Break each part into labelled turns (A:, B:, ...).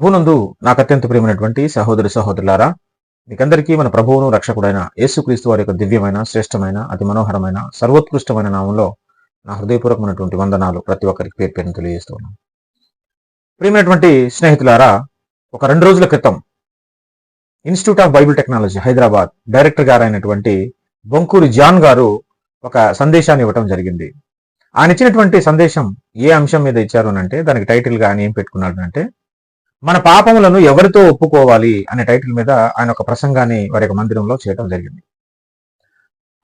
A: ప్రభునందు నాకు అత్యంత ప్రియమైనటువంటి సహోదరి సహోదరులారా మీకందరికీ మన ప్రభువును రక్షకుడైన యేసుక్రీస్తు వారి యొక్క దివ్యమైన శ్రేష్టమైన అతి మనోహరమైన సర్వోత్కృష్టమైన నామంలో నా హృదయపూర్వకమైనటువంటి వందనాలు ప్రతి ఒక్కరికి పేరు పేరును తెలియజేస్తున్నాను. ప్రియమైనటువంటి స్నేహితులారా ఒక రెండు రోజుల క్రితం institute of Bible technology Hyderabad director garu అయినటువంటి బొంకూరి జాన్ గారు ఒక సందేశాన్ని ఇవ్వటం జరిగింది. ఆయన ఇచ్చినటువంటి సందేశం ఏ అంశం మీద ఇచ్చారు అంటే దానికి టైటిల్గా ఆయన ఏం పెట్టుకున్నాడు అంటే మన పాపములను ఎవరితో ఒప్పుకోవాలి అనే టైటిల్ మీద ఆయన ఒక ప్రసంగాన్ని వారి యొక్క మందిరంలో చేయడం జరిగింది.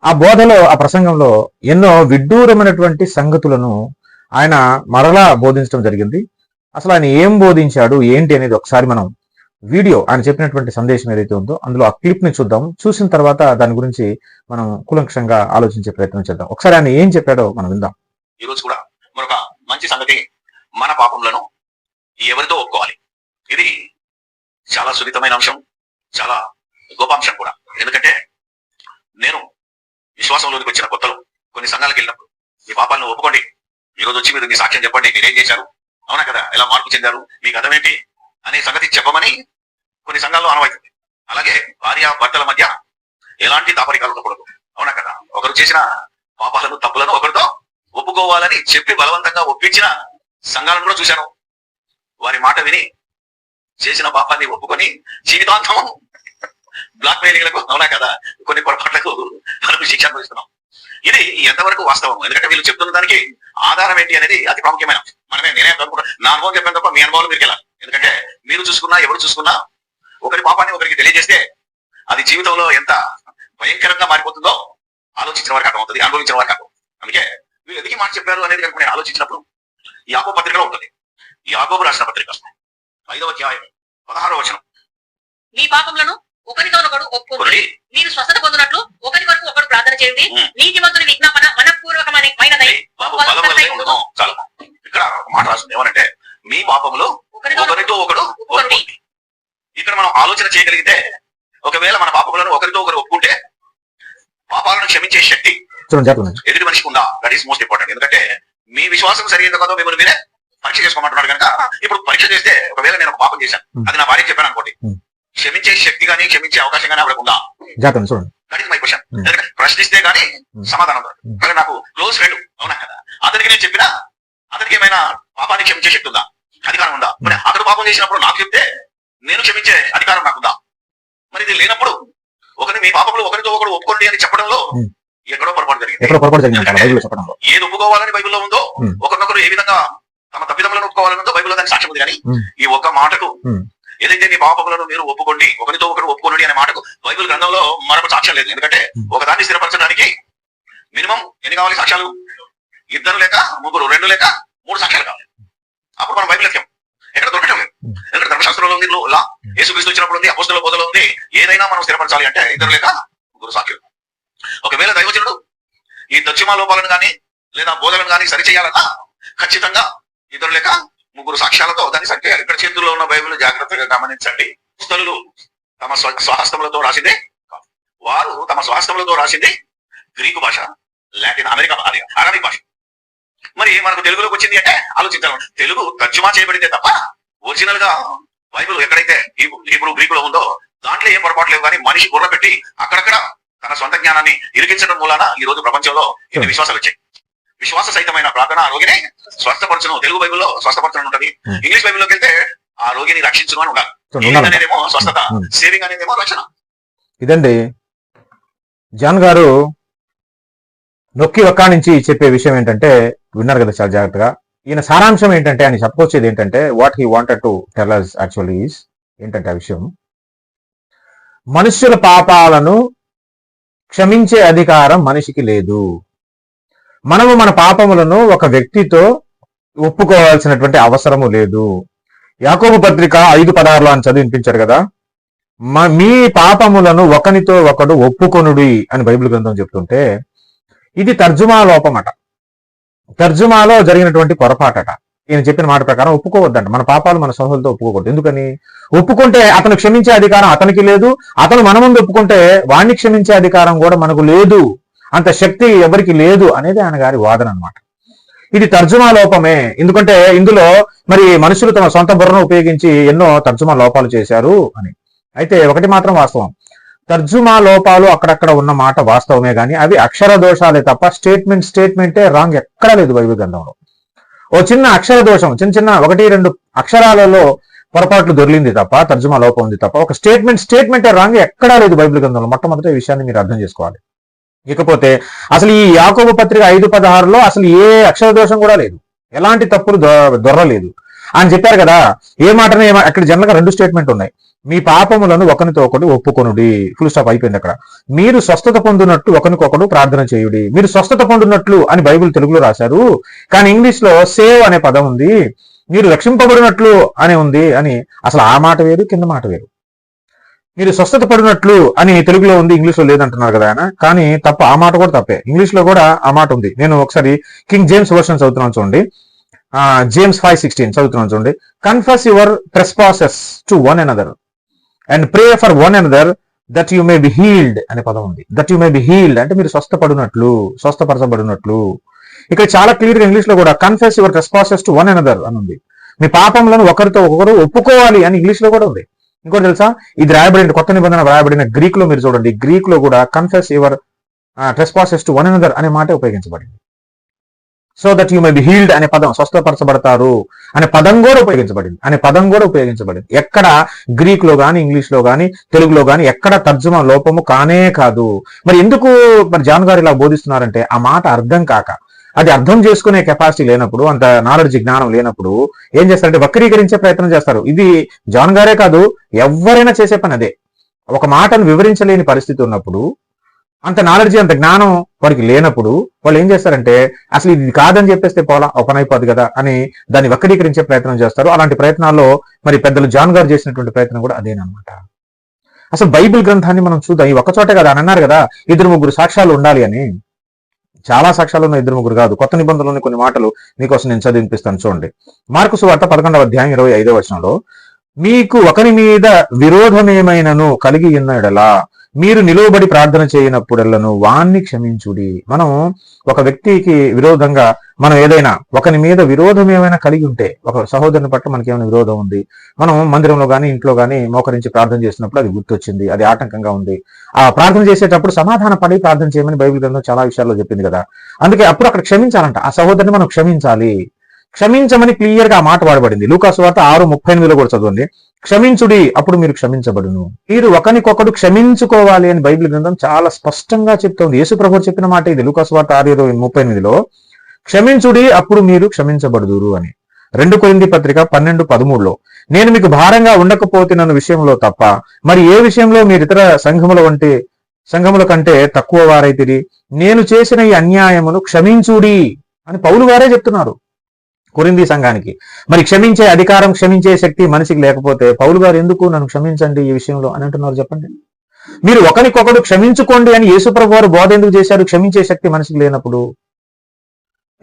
A: ఆ బోధలో ఆ ప్రసంగంలో ఎన్నో విడ్డూరమైనటువంటి సంగతులను ఆయన మరలా బోధించడం జరిగింది. అసలు ఆయన ఏం బోధించాడు ఏంటి అనేది ఒకసారి మనం వీడియో ఆయన చెప్పినటువంటి సందేశం ఏదైతే ఉందో అందులో ఆ క్లిప్ని చూద్దాం. చూసిన తర్వాత దాని గురించి మనం కులంక్షంగా ఆలోచించే ప్రయత్నం చేద్దాం. ఒకసారి ఆయన ఏం చెప్పాడో మనం విందాం.
B: ఈ రోజు కూడా మరొక మంచి సంగతి మన పాపములను ఎవరితో ఒప్పుకోవాలి? ఇది చాలా సున్నితమైన అంశం చాలా గొప్ప అంశం కూడా. ఎందుకంటే నేను విశ్వాసంలోకి వచ్చిన కొత్తలో కొన్ని సంఘాలకు వెళ్ళినప్పుడు మీ పాపాలను ఒప్పుకోండి. ఈ రోజు వచ్చి మీరు మీ సాక్ష్యం చెప్పండి మీరేం చేశారు? అవునా కదా? ఎలా మార్పు చెందారు? మీకు అర్థమేంటి అనే సంగతి చెప్పమని కొన్ని సంఘాల్లో అనవైతుంది అలాగే భార్య భర్తల మధ్య ఎలాంటి దాపరికాలు ఉండకూడదు అవునా కదా? ఒకరు చేసిన పాపాలను తప్పులను ఒకరితో ఒప్పుకోవాలని చెప్పి బలవంతంగా ఒప్పించిన సంఘాలను కూడా చూశాను. వారి మాట విని చేసిన పాపాన్ని ఒప్పుకొని జీవితాంతం బ్లాక్ మెయిలింగ్లకు అవునా కదా? కొన్ని పొరపాట్లకు మనకు శిక్ష అనుభవిస్తున్నాం. ఇది ఎంతవరకు వాస్తవం ఎందుకంటే వీళ్ళు చెప్తున్న దానికి ఆధారం ఏంటి అనేది అతి ప్రాముఖ్యమైన. మనమే నేనే అనుకుంటా నా అనుభవం చెప్పాను తప్ప మీ అనుభవాలు మీరు వెళ్ళాలి ఎందుకంటే మీరు చూసుకున్నా ఎవరు చూసుకున్నా ఒకరి పాపాన్ని ఒకరికి తెలియజేస్తే అది జీవితంలో ఎంత భయంకరంగా మారిపోతుందో ఆలోచించిన వారికి అర్థమవుతుంది అనుభవించిన వారికి అర్థం అందుకే వీళ్ళు ఎందుకు మాట చెప్పారు అనేది కనుక నేను ఆలోచించినప్పుడు యాగో పత్రికలో ఉంటుంది. యాకోబు రాసిన పత్రిక. ఐదవ అధ్యాయం పదహారవ వచనం.
C: మీ పాపములను ఒకరితోనొకడు ఒప్పుకోండి. మీరు స్వస్థత పొందినట్లు ఒకరి వరకు ఒకడు ప్రార్థన చేయండి. నీతిమంతుని విజ్ఞాపన మనపూర్వకమైనదై
B: చాలు. ఇక్కడ మాట రాస్తుంది. ఏమనంటే మీ పాపములు
C: ఒకరితో
B: ఒకరితో ఒకడు ఒప్పుకోండి. ఇక్కడ మనం ఆలోచన చేయగలిగితే ఒకవేళ మన పాపములను ఒకరితో ఒకరు ఒప్పుకుంటే పాపాలను క్షమించే శక్తి ఎదుటి మనిషికి ఉందా? దట్ ఈస్ మోస్ట్ ఇంపార్టెంట్ ఎందుకంటే మీ విశ్వాసం సరైనదో కాదో మిమ్మల్ని మీరే పరీక్ష చేసుకోమంటున్నాడు కనుక ఇప్పుడు పరీక్ష చేస్తే ఒకవేళ నేను ఒక పాపం చేశాను. అది నా భార్య చెప్పాను అనుకోండి. క్షమించే శక్తి కానీ క్షమించే అవకాశం కానీ ఆవిడకు ఉందా
A: జాగ్రత్త చూడండి.
B: My question. ప్రశ్నిస్తే గానీ. సమాధానం. మరి నాకు క్లోజ్ ఫ్రెండ్ అవునా కదా? అతనికి నేను చెప్పినా అతనికి ఏమైనా పాపాన్ని క్షమించే శక్తి ఉందా? అధికారం ఉందా? మరి అతడు పాపం చేసినప్పుడు నాకు చెప్తే నేను క్షమించే అధికారం నాకుందా మరి ఇది లేనప్పుడు ఒకరిని మీ పాపములు ఒకరితో ఒకరు ఒప్పుకోండి అని చెప్పడంలో. ఎక్కడో పొరపాటు జరిగింది. ఏది ఒప్పుకోవాలని బైబిల్లో ఉందో. ఒకరినొకరు ఏ విధంగా తమ తప్పిదములను ఒప్పుకోవాలని ఉందో బైబిల్లో దాని సాక్ష్యం ఉంది కానీ. ఈ ఒక్క మాటకు. ఏదైతే మీ పాపములను మీరు ఒప్పుకోండి ఒకరితో ఒకరు ఒప్పుకోండి అనే మాటకు బైబిల్ గ్రంథంలో మరొక సాక్ష్యం లేదు ఎందుకంటే. ఒకదాన్ని స్థిరపరచడానికి మినిమం ఎన్ని కావాలి సాక్ష్యాలు ఇద్దరు లేక ముగ్గురు రెండు లేక మూడు సాక్ష్యాలు కావాలి అప్పుడు మనం బైబిల్ ఎత్తాం ఎక్కడ దొరకటం లేదు. ఎందుకంటే ధర్మశాస్త్రంలో ఉంది లా యేసుక్రీస్తు వచ్చినప్పుడు ఉంది అపోస్తుల బోధలో ఉంది ఏదైనా మనం స్థిరపరచాలి అంటే ఇద్దరు లేక ముగ్గురు సాక్ష్యాలు ఒకవేళ దైవజనుడు ఈ దక్షిమా లోపాలను కానీ లేదా బోధలను కానీ సరిచేయాలన్నా ఖచ్చితంగా ఇద్దరు లేక ముగ్గురు సాక్ష్యాలతో దాన్ని సరిచేయాలి ఇక్కడ చేతుల్లో ఉన్న బైబిల్ జాగ్రత్తగా గమనించండి. పుస్తలు తమ స్వ స్వహస్తములతో రాసిందే. వారు తమ స్వహస్తములతో రాసింది గ్రీకు భాష లాటిన్ అమెరికా అది అరబిక్ భాష. మరి మనకు తెలుగులోకి వచ్చింది అంటే ఆలోచించాలి. తెలుగు తర్జుమా చేయబడిందే తప్ప ఒరిజినల్గా బైబిల్ ఎక్కడైతే హీబ్రూ- గ్రీకులో ఉందో దాంట్లో ఏం పొరపాటు లేవు కానీ మనిషి బుర్ర పెట్టి అక్కడక్కడ తన సొంత జ్ఞానాన్ని ఇరికించడం మూలాన ఈ రోజు ప్రపంచంలో ఇన్ని విశ్వాసాలు వచ్చాయి? విశ్వాస సహితమైన ప్రార్థన ఆ రోగిని స్వస్థపరచును. తెలుగు బైబిల్లో స్వస్థపరచడం ఉంటది. ఇంగ్లీష్ బైబిల్లోకి వెళ్తే ఆ రోగిని రక్షించును అని ఉండాలి. అనేదేమో స్వస్థత. సేవింగ్ అనేదేమో రక్షణ.
A: ఇదండి. జాన్ గారు నొక్కి ఒక్క నుంచి చెప్పే విషయం ఏంటంటే విన్నారు కదా చాలా జాగ్రత్తగా. ఈయన సారాంశం ఏంటంటే ఆయన చెప్పొచ్చేది ఏంటంటే what he wanted to tell us actually is ఏంటంటే ఆ విషయం. మనుష్యుల పాపాలను క్షమించే అధికారం మనిషికి లేదు. మనము మన పాపములను ఒక వ్యక్తితో ఒప్పుకోవాల్సినటువంటి అవసరము లేదు. యాకోబు పత్రిక ఐదు పదహారులో అని చదివి వినిపించారు కదా? మ- మీ పాపములను ఒకనితో ఒకడు ఒప్పుకొనుడి అని బైబిల్ గ్రంథం చెప్తుంటే ఇది తర్జుమా లోపమట. తర్జుమాలో జరిగినటువంటి పొరపాటట. ఈయన చెప్పిన మాట ప్రకారం ఒప్పుకోవద్దంట. మన పాపాలు మన సహోదరులతో ఒప్పుకోకూడదు. ఎందుకని? ఒప్పుకుంటే అతను క్షమించే అధికారం అతనికి లేదు. అతను మన ముందు ఒప్పుకుంటే వాణ్ణి క్షమించే అధికారం కూడా మనకు లేదు. అంత శక్తి ఎవరికి లేదు అనేది ఆయన గారి వాదన అన్నమాట. ఇది తర్జుమా లోపమే. ఎందుకంటే ఇందులో మరి మనుషులు తమ సొంత బుర్రను ఉపయోగించి ఎన్నో తర్జుమా లోపాలు చేశారు అని. అయితే ఒకటి మాత్రం వాస్తవం. తర్జుమా లోపాలు అక్కడక్కడ ఉన్న మాట వాస్తవమే కానీ అవి అక్షర దోషాలే తప్ప స్టేట్మెంట్ స్టేట్మెంటే రాంగ్ ఎక్కడా లేదు బైబిల్ గ్రంథంలో. ఓ చిన్న అక్షర దోషం చిన్న చిన్న ఒకటి రెండు అక్షరాలలో పొరపాట్లు దొరికింది తప్ప తర్జుమా లోపం ఉంది తప్ప ఒక స్టేట్మెంట్ స్టేట్మెంటే రాంగ్ ఎక్కడా లేదు బైబిల్ గ్రంథంలో. మొట్టమొదటి ఈ విషయాన్ని మీరు అర్థం చేసుకోవాలి. ఇకపోతే అసలు ఈ యాకోబు పత్రిక ఐదు పదహారులో అసలు ఏ అక్షర దోషం కూడా లేదు. ఎలాంటి తప్పులు దొ- దొరలేదు అని చెప్పారు కదా ఏ మాటనే అక్కడ జనరల్గా రెండు స్టేట్మెంట్ ఉన్నాయి. మీ పాపములను ఒకరితో ఒకటి ఒప్పుకొనుడి. ఫుల్ స్టాప్ అయిపోయింది అక్కడ. మీరు స్వస్థత పొందినట్టు ఒకరికొకడు ప్రార్థన చేయుడి. మీరు స్వస్థత పొందినట్లు అని బైబిల్ తెలుగులో రాశారు. కానీ ఇంగ్లీష్లో సేవ్ అనే పదం ఉంది. మీరు రక్షింపబడినట్లు అని ఉంది అని అసలు ఆ మాట వేరు కింద మాట వేరు. మీరు స్వస్థత పడినట్లు అని తెలుగులో ఉంది ఇంగ్లీష్లో లేదంటున్నారు కదా ఆయన. కానీ తప్ప ఆ మాట కూడా తప్పే. ఇంగ్లీష్లో కూడా ఆ మాట ఉంది. నేను ఒకసారి కింగ్ జేమ్స్ వర్షన్ చదువుతున్నాను చూడండి. జేమ్స్ ఫైవ్ సిక్స్టీన్ చదువుతున్నాను చూడండి. Confess your trespasses to one another and pray for one another that you may be healed అనే పదం ఉంది. That you may be healed అంటే మీరు స్వస్థపడినట్లు స్వస్థపరచబడినట్లు. ఇక్కడ చాలా క్లియర్గా ఇంగ్లీష్లో కూడా confess your trespasses to one another అని ఉంది. మీ పాపంలో ఒకరితో ఒకరు ఒప్పుకోవాలి అని ఇంగ్లీష్లో కూడా ఉంది. ఇంకోటి తెలుసా? ఇది రాయబడిన కొత్త నిబంధన రాయబడిన గ్రీక్లో మీరు చూడండి. గ్రీక్లో కూడా confess your trespasses to one another అనే మాట ఉపయోగించబడింది. So that you may be healed అనే పదం స్వస్థపరచబడతారు అనే పదం కూడా ఉపయోగించబడింది. అనే పదం కూడా ఉపయోగించబడింది. ఎక్కడ గ్రీక్లో గాని ఇంగ్లీష్లో గాని తెలుగులో గాని ఎక్కడ తర్జుమా లోపము కానే కాదు. మరి ఎందుకు మరి జాన్ గారు ఇలా బోధిస్తున్నారంటే ఆ మాట అర్థం కాక అది అర్థం చేసుకునే కెపాసిటీ లేనప్పుడు అంత నాలెడ్జ్ జ్ఞానం లేనప్పుడు ఏం చేస్తారంటే వక్రీకరించే ప్రయత్నం చేస్తారు. ఇది జాన్ గారే కాదు ఎవరైనా చేసే పని అదే. ఒక మాటను వివరించలేని పరిస్థితి ఉన్నప్పుడు అంత నాలెడ్జ్ అంత జ్ఞానం వారికి లేనప్పుడు వాళ్ళు ఏం చేస్తారంటే అసలు ఇది కాదని చెప్పేస్తే పోలా ఒక పని అయిపోద్ది కదా అని దాన్ని వక్రీకరించే ప్రయత్నం చేస్తారు. అలాంటి ప్రయత్నాల్లో మరి పెద్దలు జాన్ గారు చేసినటువంటి ప్రయత్నం కూడా అదేనమాట అసలు బైబిల్ గ్రంథాన్ని మనం చూద్దాం. ఈ ఒక్కచోటే కదా అని అన్నారు కదా ఇద్దరు ముగ్గురు సాక్ష్యాలు ఉండాలి అని. చాలా సాక్ష్యాలు ఉన్న ఇద్దరు ముగ్గురు కాదు. కొత్త నిబంధనలోని కొన్ని మాటలు మీకోసం నేను చదివినిపిస్తాను చూడండి. మార్కు సువార్త పదకొండవ అధ్యాయం ఇరవై ఐదో వచనంలో మీకు ఒకరి మీద విరోధమేమైనను కలిగి ఉన్న ఎడలా మీరు నిలువబడి ప్రార్థన చేయనప్పుడల్లను వాణ్ణి క్షమించుడి. మనం ఒక వ్యక్తికి విరోధంగా మనం ఏదైనా ఒకరి మీద విరోధం ఏమైనా కలిగి ఉంటే ఒక సహోదరుని పట్ల మనకి ఏమైనా విరోధం ఉంది మనం మందిరంలో కానీ ఇంట్లో కానీ మోకరించి ప్రార్థన చేసినప్పుడు అది గుర్తొచ్చింది అది ఆటంకంగా ఉంది. ఆ ప్రార్థన చేసేటప్పుడు సమాధాన పడి ప్రార్థన చేయమని బైబిల్ గ్రంథం చాలా విషయాల్లో చెప్పింది కదా. అందుకే అప్పుడు అక్కడ క్షమించాలంట ఆ సహోదరుని మనం క్షమించాలి. క్షమించమని క్లియర్గా ఆ మాట వాడబడింది. లూకాసు వార్త ఆరు ముప్పై ఎనిమిదిలో కూడా చదవండి క్షమించుడి అప్పుడు మీరు క్షమించబడును. మీరు ఒకరికొకడు క్షమించుకోవాలి అని బైబిల్ గ్రంథం చాలా స్పష్టంగా చెప్తోంది. యేసు ప్రభు చెప్పిన మాట ఇది. లూకాస్వార్త ఆరు ఇరవై ముప్పై ఎనిమిదిలో క్షమించుడి అప్పుడు మీరు క్షమించబడుదురు అని. రెండు కొరింది పత్రిక పన్నెండు పదమూడులో నేను మీకు భారంగా ఉండకపోతున్న విషయంలో తప్ప మరి ఏ విషయంలో మీరు ఇతర సంఘముల వంటి సంఘముల కంటే తక్కువ వారైతిరి? నేను చేసిన ఈ అన్యాయమును క్షమించుడి అని పౌలు వారే చెప్తున్నారు. కొరింది సంఘానికి. మరి క్షమించే అధికారం క్షమించే శక్తి మనిషికి లేకపోతే పౌలు గారు ఎందుకు నన్ను క్షమించండి ఈ విషయంలో అని అంటున్నారు చెప్పండి? మీరు ఒకరికొకడు క్షమించుకోండి అని యేసుప్రభు వారు బోధ ఎందుకు చేశారు? క్షమించే శక్తి మనిషికి లేనప్పుడు.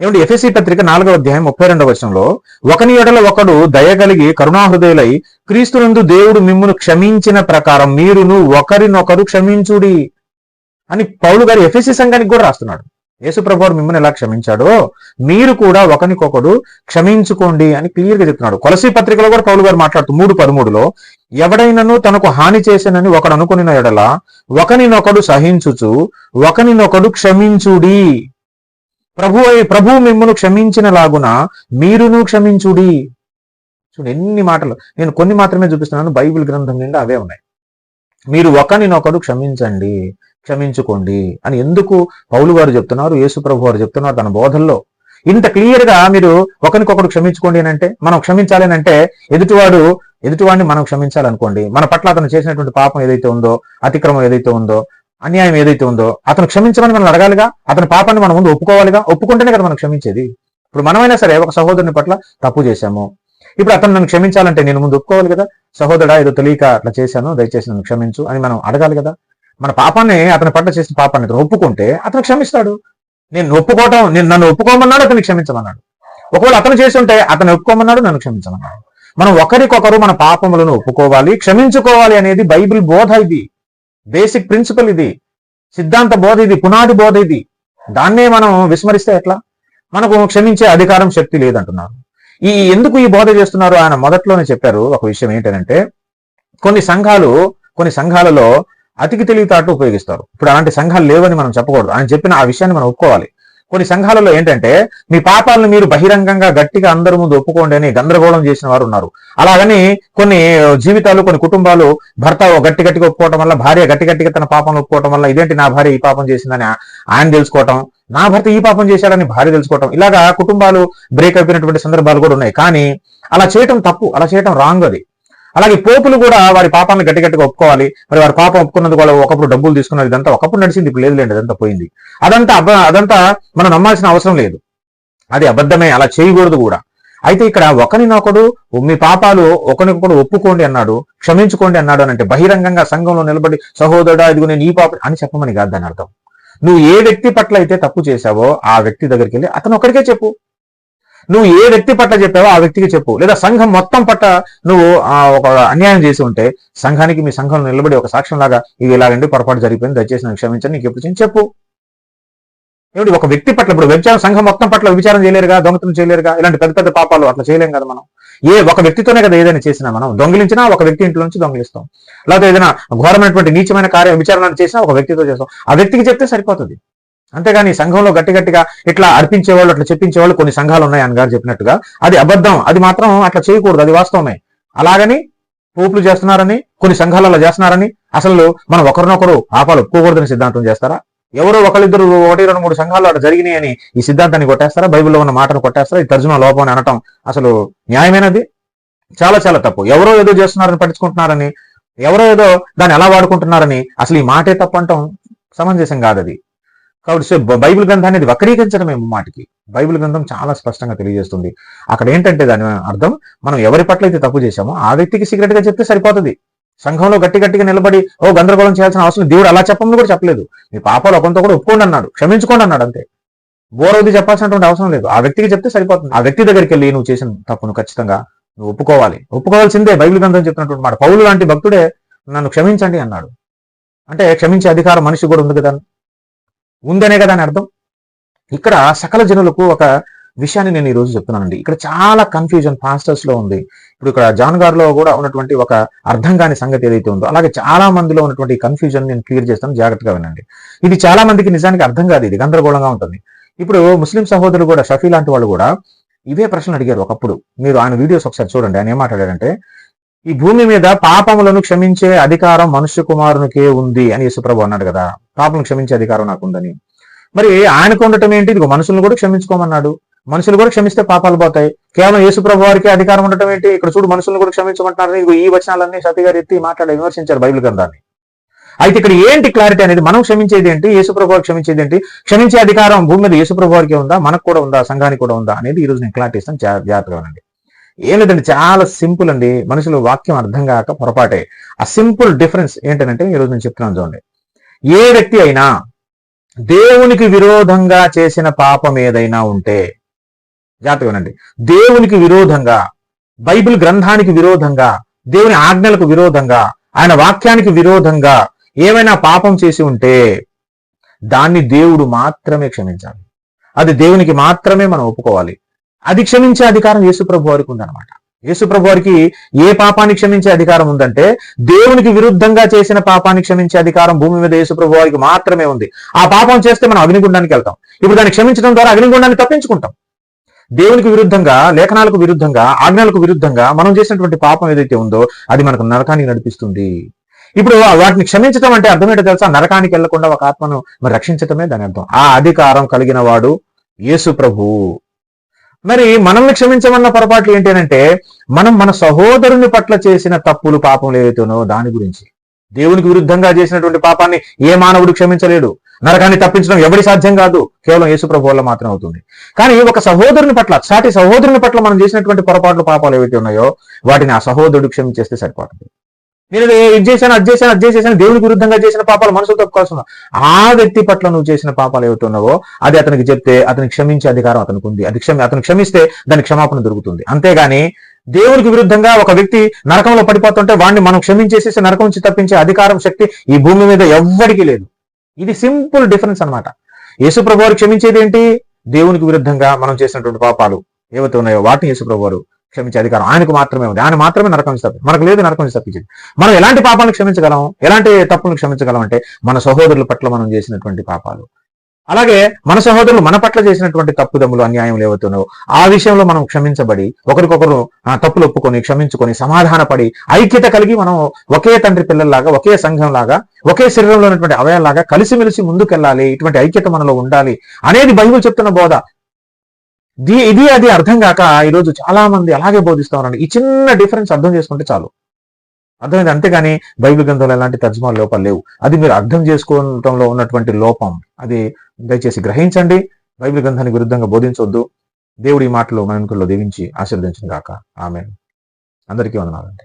A: ఏమంటే ఎఫ్ఎస్సి పత్రిక నాలుగవ అధ్యాయం ముప్పై రెండవ వచనంలో ఒకని ఎడల ఒకడు దయగలిగి కరుణాహృదయులై క్రీస్తునందు దేవుడు మిమ్మును క్షమించిన ప్రకారం మీరును ఒకరినొకరు క్షమించుడి అని పౌలు గారు ఎఫ్ఎస్సి సంఘానికి కూడా రాస్తున్నాడు. యేసుప్రభువారు మిమ్మల్ని ఎలా క్షమించాడో మీరు కూడా ఒకరికొకడు క్షమించుకోండి అని క్లియర్గా చెప్తున్నాడు. కొలసి పత్రికలో కూడా పౌలు గారు మాట్లాడుతూ మూడు పదమూడులో ఎవడైనను తనకు హాని చేశానని ఒకడు అనుకుని ఎడల ఒకనినొకడు సహించుచు ఒకనినొకడు క్షమించుడి. ప్రభు ప్రభు మిమ్మల్ని క్షమించిన లాగున మీరును క్షమించుడి. చూడు ఎన్ని మాటలు. నేను కొన్ని మాత్రమే చూపిస్తున్నాను బైబిల్ గ్రంథం నిండా అవే ఉన్నాయి. మీరు ఒకరినొకడు క్షమించండి. క్షమించుకోండి అని ఎందుకు పౌలు గారు చెప్తున్నారు యేసుప్రభు వారు చెప్తున్నారు తన బోధల్లో. ఇంత క్లియర్గా మీరు ఒకరికొకరు క్షమించుకోండి అని అంటే మనం క్షమించాలి అని అంటే ఎదుటివాడు ఎదుటివాడిని మనం క్షమించాలనుకోండి. మన పట్ల అతను చేసినటువంటి పాపం ఏదైతే ఉందో అతిక్రమం ఏదైతే ఉందో అన్యాయం ఏదైతే ఉందో అతను క్షమించమని మనం అడగాలిగా? అతని పాపాన్ని మనం ముందు ఒప్పుకోవాలిగా? ఒప్పుకుంటేనే కదా మనం క్షమించేది. ఇప్పుడు మనమైనా సరే ఒక సహోదరుని పట్ల తప్పు చేశాము. ఇప్పుడు అతను నన్ను క్షమించాలంటే నేను ముందు ఒప్పుకోవాలి కదా? సహోదరుడా ఏదో తెలియక అట్లా చేశాను దయచేసి నన్ను క్షమించు అని మనం అడగాలి కదా? మన పాపాన్ని అతని పట్ల చేసిన పాపాన్ని అతను ఒప్పుకుంటే అతను క్షమిస్తాడు. నేను ఒప్పుకోవటం నేను నన్ను ఒప్పుకోమన్నాడు అతను క్షమించమన్నాడు. ఒకవేళ అతను చేసి ఉంటే అతను ఒప్పుకోమన్నాడు నన్ను క్షమించమన్నాడు. మనం ఒకరికొకరు మన పాపములను ఒప్పుకోవాలి క్షమించుకోవాలి అనేది బైబిల్ బోధ ఇది. బేసిక్ ప్రిన్సిపల్ ఇది. సిద్ధాంత బోధ ఇది పునాది బోధ ఇది. దాన్నే మనం విస్మరిస్తే ఎట్లా? మనకు క్షమించే అధికారం శక్తి లేదంటున్నారు. ఈ ఎందుకు ఈ బోధ చేస్తున్నారు? ఆయన మొదట్లోనే చెప్పారు ఒక విషయం ఏంటంటే కొన్ని సంఘాలు కొన్ని సంఘాలలో అతికి తెలివితేటలు ఉపయోగిస్తారు. ఇప్పుడు అలాంటి సంఘాలు లేవని మనం చెప్పకూడదు. ఆయన చెప్పిన ఆ విషయాన్ని మనం ఒప్పుకోవాలి. కొన్ని సంఘాలలో ఏంటంటే మీ పాపాలను మీరు బహిరంగంగా గట్టిగా అందరి ముందు ఒప్పుకోండి అని గందరగోళం చేసిన వారు ఉన్నారు. అలాగని కొన్ని జీవితాలు కొన్ని కుటుంబాలు భర్త గట్టి గట్టిగా ఒప్పుకోవటం వల్ల భార్య గట్టి గట్టిగా తన పాపం ఒప్పుకోవటం వల్ల ఇదేంటి నా భార్య ఈ పాపం చేసిందని ఆయన తెలుసుకోవటం నా భర్త ఈ పాపం చేశాడని భార్య తెలుసుకోవటం ఇలాగా కుటుంబాలు బ్రేక్ అయిపోయినటువంటి సందర్భాలు కూడా ఉన్నాయి. కానీ అలా చేయటం తప్పు అలా చేయటం రాంగ్ అది. అలాగే పోపులు కూడా వారి పాపాలను గట్టిగట్టిగా ఒప్పుకోవాలి. మరి వారి పాపం ఒప్పుకున్నందుకు వాళ్ళు ఒకప్పుడు డబ్బులు తీసుకున్నారు. ఇదంతా ఒకప్పుడు నడిచింది ఇప్పుడు లేదులేండి అదంతా పోయింది. అదంతా అదంతా మనం నమ్మాల్సిన అవసరం లేదు. అది అబద్ధమే అలా చేయకూడదు కూడా. అయితే ఇక్కడ ఒకరినొకడు మీ పాపాలు ఒకరినొకడు ఒప్పుకోండి అన్నాడు క్షమించుకోండి అన్నాడు అని అంటే బహిరంగంగా సంఘంలో నిలబడి సహోదరుడా ఇదిగో నేను ఈ పాప అని చెప్పమని కాదు దాని అర్థం. నువ్వు ఏ వ్యక్తి పట్ల అయితే తప్పు చేశావో ఆ వ్యక్తి దగ్గరికి వెళ్ళి అతను ఒకరికే చెప్పు. నువ్వు ఏ వ్యక్తి పట్ల చెప్పావో ఆ వ్యక్తికి చెప్పు. లేదా సంఘం మొత్తం పట్ల నువ్వు ఆ, ఒక అన్యాయం చేసి ఉంటే సంఘానికి మీ సంఘం నిలబడి ఒక సాక్ష్యం లాగా ఇది ఇలాగండి పొరపాటు జరిగిపోయింది దయచేసి నన్ను క్షమించండి నీకు ఎప్పుడు చెప్పు. ఏమిటి ఒక వ్యక్తి పట్ల ఇప్పుడు వ్యభిచారం సంఘం మొత్తం పట్ల విచారం చేయలేరుగా దొంగతనం చేయలేరుగా? ఇలాంటి పెద్ద పెద్ద పాపాలు అట్లా చేయలేం కదా మనం. ఏ ఒక వ్యక్తితోనే కదా ఏదైనా చేసినా మనం. దొంగిలించినా ఒక వ్యక్తి ఇంట్లో నుంచి దొంగిలిస్తాం. లేకపోతే ఏదైనా ఘోరమైనటువంటి నీచమైన కార్య విచారణ చేసినా ఒక వ్యక్తితో చేస్తాం. ఆ వ్యక్తికి చెప్తే సరిపోతుంది. అంతేగాని సంఘంలో గట్టి గట్టిగా ఇట్లా అర్పించేవాళ్ళు అట్లా చెప్పించేవాళ్ళు కొన్ని సంఘాలు ఉన్నాయి అని గారు చెప్పినట్టుగా. అది అబద్ధం. అది మాత్రం అట్లా చేయకూడదు. అది వాస్తవమే. అలాగని పోపులు చేస్తున్నారని కొన్ని సంఘాలు అలా చేస్తున్నారని అసలు మనం ఒకరినొకరు ఆపాలు ఒప్పుకోకూడదని సిద్ధాంతం చేస్తారా? ఎవరో ఒకరిద్దరు ఒకటి రెండు మూడు సంఘాలు అక్కడ జరిగినాయని ఈ సిద్ధాంతాన్ని కొట్టేస్తారా? బైబిల్లో ఉన్న మాటను కొట్టేస్తారా? ఈ తర్జుమా లోపం అని అనటం అసలు న్యాయమైనది? చాలా చాలా తప్పు. ఎవరో ఏదో చేస్తున్నారని పట్టించుకుంటున్నారని ఎవరో ఏదో దాన్ని ఎలా వాడుకుంటున్నారని అసలు ఈ మాటే తప్పు అంటాం? సమంజసం కాదు అది కాబట్టి సో బ- బైబిల్ గ్రంథాన్ని ఇది మాటికి. బైబిల్ గ్రంథం చాలా స్పష్టంగా తెలియజేస్తుంది. అక్కడ ఏంటంటే దాని అర్థం మనం ఎవరి పట్ల అయితే తప్పు చేశామో ఆ వ్యక్తికి సీక్రెట్గా చెప్తే సరిపోతుంది. సంఘంలో గట్టి గట్టిగా నిలబడి ఓ గందరగోళం చేయాల్సిన అవసరం దేవుడు అలా చెప్పమని కూడా చెప్పలేదు. మీ పాపాలు ఒకంతో కూడా ఒప్పుకోండి అన్నాడు. క్షమించుకోండి అన్నాడు అంతే. బోరవది చెప్పాల్సినటువంటి అవసరం లేదు. ఆ వ్యక్తికి చెప్తే సరిపోతుంది. ఆ వ్యక్తి దగ్గరికి వెళ్ళి నువ్వు చేసిన తప్పును ఖచ్చితంగా నువ్వు ఒప్పుకోవాలి. ఒప్పుకోవాల్సిందే బైబిల్ గ్రంథం చెప్తున్నటువంటి మాట. పౌలు లాంటి భక్తుడే నన్ను క్షమించండి అన్నాడు. అంటే క్షమించే అధికారం మనిషి కూడా ఉంది కదా. ఉందనే కదా అని అర్థం? ఇక్కడ సకల జనులకు ఒక విషయాన్ని నేను ఈ రోజు చెప్తున్నానండి. ఇక్కడ చాలా కన్ఫ్యూజన్ పాస్టర్స్లో ఉంది. ఇప్పుడు ఇక్కడ జాన్ గారిలో కూడా ఉన్నటువంటి ఒక అర్థం కాని సంగతి ఏదైతే ఉందో అలాగే చాలా మందిలో ఉన్నటువంటి కన్ఫ్యూజన్ నేను క్లియర్ చేస్తాను జాగ్రత్తగా వినండి. ఇది చాలా మందికి నిజానికి అర్థం కాదు ఇది గందరగోళంగా ఉంటుంది. ఇప్పుడు ముస్లిం సహోదరులు కూడా షఫీ లాంటి వాళ్ళు కూడా ఇవే ప్రశ్నలు అడిగారు ఒకప్పుడు. మీరు ఆయన వీడియోస్ ఒకసారి చూడండి ఆయన ఏం మాట్లాడారంటే ఈ భూమి మీద పాపములను క్షమించే అధికారం మనుష్య కుమారునికే ఉంది అని యేసుప్రభు అన్నాడు కదా. పాపం క్షమించే అధికారం నాకు ఉందని మరి ఆయనకు ఉండటం ఏంటి? ఇదిగో మనుషులను కూడా క్షమించుకోమన్నాడు. మనుషులు కూడా క్షమిస్తే పాపాలు పోతాయి. కేవలం యేసుప్రభు వారికి అధికారం ఉండటం ఏంటి? ఇక్కడ చూడు మనుషులను కూడా క్షమించమంటున్నారని ఇదిగో ఈ వచనాలన్నీ సతీ గారు ఎత్తి మాట్లాడి విమర్శించారు బైబిల్ గ్రంథాన్ని. అయితే ఇక్కడ ఏంటి క్లారిటీ అనేది? మనం క్షమించేది ఏంటి? యేసుప్రభు వారు క్షమించేది ఏంటి? క్షమించే అధికారం భూమి మీద యేసుప్రభు వారికి ఉందా? మనకు కూడా ఉందా? సంఘానికి కూడా ఉందా? అనేది ఈ రోజు నేను క్లారిటీ ఇస్తాను. జా- జాగ్రత్తగా అండి ఏంటంటే చాలా సింపుల్ అండి. మనుషులు వాక్యం అర్థం కాక పొరపాటే. ఆ సింపుల్ డిఫరెన్స్ ఏంటంటే ఈ రోజు నేను చెప్తున్నాను చూడండి. ఏ వ్యక్తి అయినా దేవునికి విరోధంగా చేసిన పాపం ఏదైనా ఉంటే జాగ్రత్తగా దేవునికి విరోధంగా బైబిల్ గ్రంథానికి విరోధంగా దేవుని ఆజ్ఞలకు విరోధంగా ఆయన వాక్యానికి విరోధంగా ఏమైనా పాపం చేసి ఉంటే దాన్ని దేవుడు మాత్రమే క్షమించాలి. అది దేవునికి మాత్రమే మనం ఒప్పుకోవాలి. అది క్షమించే అధికారం యేసుప్రభు వారికి ఉందన్నమాట. యేసుప్రభు వారికి ఏ పాపాన్ని క్షమించే అధికారం ఉందంటే దేవునికి విరుద్ధంగా చేసిన పాపాన్ని క్షమించే అధికారం భూమి మీద యేసుప్రభు వారికి మాత్రమే ఉంది. ఆ పాపం చేస్తే మనం అగ్నిగుండానికి వెళ్తాం. ఇప్పుడు దాన్ని క్షమించడం ద్వారా అగ్నిగుండాన్ని తప్పించుకుంటాం. దేవునికి విరుద్ధంగా లేఖనాలకు విరుద్ధంగా ఆజ్ఞలకు విరుద్ధంగా మనం చేసినటువంటి పాపం ఏదైతే ఉందో అది మనకు నరకానికి నడిపిస్తుంది. ఇప్పుడు వాటిని క్షమించడం అంటే అర్థం ఏంటో తెలుసా? నరకానికి వెళ్ళకుండా ఒక ఆత్మను మరి రక్షించటమే దాని అర్థం. ఆ అధికారం కలిగిన వాడు యేసు ప్రభు. మరి మనల్ని క్షమించమన్న పొరపాట్లు ఏంటి అంటే మనం మన సహోదరుని పట్ల చేసిన తప్పులు పాపం ఏవైతే ఉన్నాయో దాని గురించి. దేవునికి విరుద్ధంగా చేసినటువంటి పాపాన్ని ఏ మానవుడు క్షమించలేడు. నరకాన్ని తప్పించడం ఎవరి సాధ్యం కాదు. కేవలం యేసుప్రభు వల్ల మాత్రం అవుతుంది. కానీ ఒక సహోదరుని పట్ల సాటి సహోదరుని పట్ల మనం చేసినటువంటి పొరపాట్లు పాపాలు ఏవైతే ఉన్నాయో వాటిని ఆ సహోదరుడు క్షమించేస్తే సరిపోతుంది. నేను ఇది చేశాను అది చేశాను అది చేశాను దేవునికి విరుద్ధంగా చేసిన పాపాలు మనసులో తప్పుకోవాల్సిన ఆ వ్యక్తి పట్ల నువ్వు చేసిన పాపాలు ఏవైతే అది అతనికి చెప్తే అతనికి క్షమించే అధికారం అతనికి ఉంది. అది క్షమి అతను క్షమిస్తే దానికి క్షమాపణ దొరుకుతుంది. అంతేగాని దేవునికి విరుద్ధంగా ఒక వ్యక్తి నరకంలో పడిపోతుంటే వాడిని మనం క్షమించేసేసి నరకం నుంచి తప్పించే అధికారం శక్తి ఈ భూమి మీద ఎవ్వడికి లేదు. ఇది సింపుల్ డిఫరెన్స్ అన్నమాట. యేసు ప్రభు క్షమించేది ఏంటి? దేవునికి విరుద్ధంగా మనం చేసినటువంటి పాపాలు. ఏవైతే ఉన్నాయో వాటిని యేసుప్రభు వారు క్షమించే అధికారం ఆయనకు మాత్రమే ఉంది. ఆయన మాత్రమే నరకం తప్పి మనకు లేదు నరకం తప్పించింది మనం ఎలాంటి పాపాలను క్షమించగలం? ఎలాంటి తప్పులను క్షమించగలం అంటే మన సహోదరుల పట్ల మనం చేసినటువంటి పాపాలు. అలాగే మన సహోదరులు మన పట్ల చేసినటువంటి తప్పుదమ్ములు అన్యాయం ఏవైతున్నాయో ఆ విషయంలో మనం క్షమించబడి ఒకరికొకరు తప్పులు ఒప్పుకొని క్షమించుకొని సమాధానపడి ఐక్యత కలిగి మనం ఒకే తండ్రి పిల్లల్లాగా ఒకే సంఘంలాగా ఒకే శరీరంలో ఉన్నటువంటి అవయాలాగా కలిసిమెలిసి ముందుకెళ్ళాలి. ఇటువంటి ఐక్యత మనలో ఉండాలి అనేది బైబుల్ చెప్తున్న బోధ. ఇది అది అర్థం కాక ఈరోజు చాలా మంది అలాగే బోధిస్తా ఉన్నారండి. ఈ చిన్న డిఫరెన్స్ అర్థం చేసుకుంటే చాలు. అర్థమైంది? అంతేగాని బైబిల్ గ్రంథంలో ఎలాంటి తర్జుమా లోపాలు లేవు. అది మీరు అర్థం చేసుకోవటంలో ఉన్నటువంటి లోపం. అది దయచేసి గ్రహించండి. బైబిల్ గ్రంథానికి విరుద్ధంగా బోధించవద్దు దేవుడి మాటలు మన వెనుకల్లో దీవించి ఆశీర్వదించిన గాక. ఆమె అందరికీ వందనాలండి.